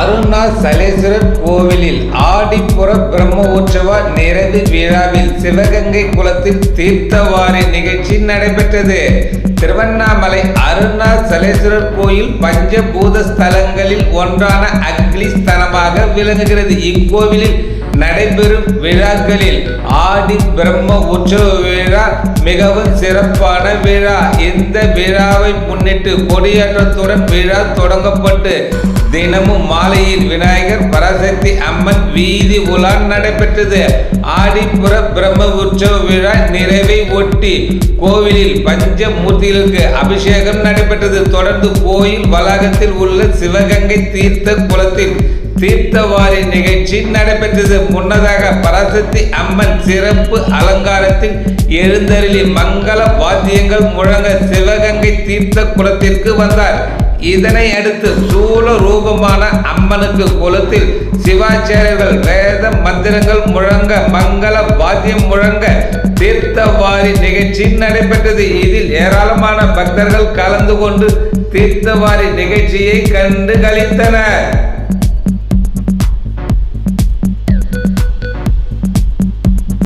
அருணாசலேஸ்வரர் கோவிலில் ஆடிப்புற பிரம்ம உற்சவ நிறைவு விழாவில் சிவகங்கை குளத்தில் தீர்த்தவாரி நிகழ்ச்சி நடைபெற்றது. திருவண்ணாமலை அருணாசலேஸ்வரர் கோயில் பஞ்சபூத ஸ்தலங்களில் ஒன்றான அக்னி ஸ்தலமாக விளங்குகிறது. இக்கோவிலில் நடைபெறும் விழாக்களில் ஆடி பிரம்ம உற்சவ விழா மிகவும் சிறப்பான விழா. இந்த விழாவை முன்னிட்டு கொடியேற்றத்துடன் விழா தொடங்கப்பட்டு தினமும் மாலையில் விநாயகர் பராசக்தி அம்மன் வீதி உலான் நடைபெற்றது. ஆடிப்புற பிரம்ம உற்சவ விழா நிறைவை ஒட்டி கோவிலில் பஞ்சமூர்த்திகளுக்கு அபிஷேகம் நடைபெற்றது. தொடர்ந்து கோயில் வளாகத்தில் உள்ள சிவகங்கை தீர்த்த குளத்தில் தீர்த்தவாரி நிகழ்ச்சி நடைபெற்றது. முன்னதாக பராசக்தி அம்மன் சிறப்பு அலங்காரத்தில் எழுந்தருளி மங்கள வாத்தியங்கள் முழங்க சிவகங்கை தீர்த்த குளத்திற்கு வந்தார். இதனை அடுத்து சூழ ரூபமான அம்மனுக்கு குலத்தில் சிவாச்சாரியர்கள் வேத மந்திரங்கள் முழங்க மங்கள வாத்தியம் முழங்க தீர்த்தவாரி நிகழ்ச்சி நடைபெற்றது. இதில் ஏராளமான பக்தர்கள் கலந்து கொண்டு தீர்த்தவாரி நிகழ்ச்சியை கண்டு கழித்தனர்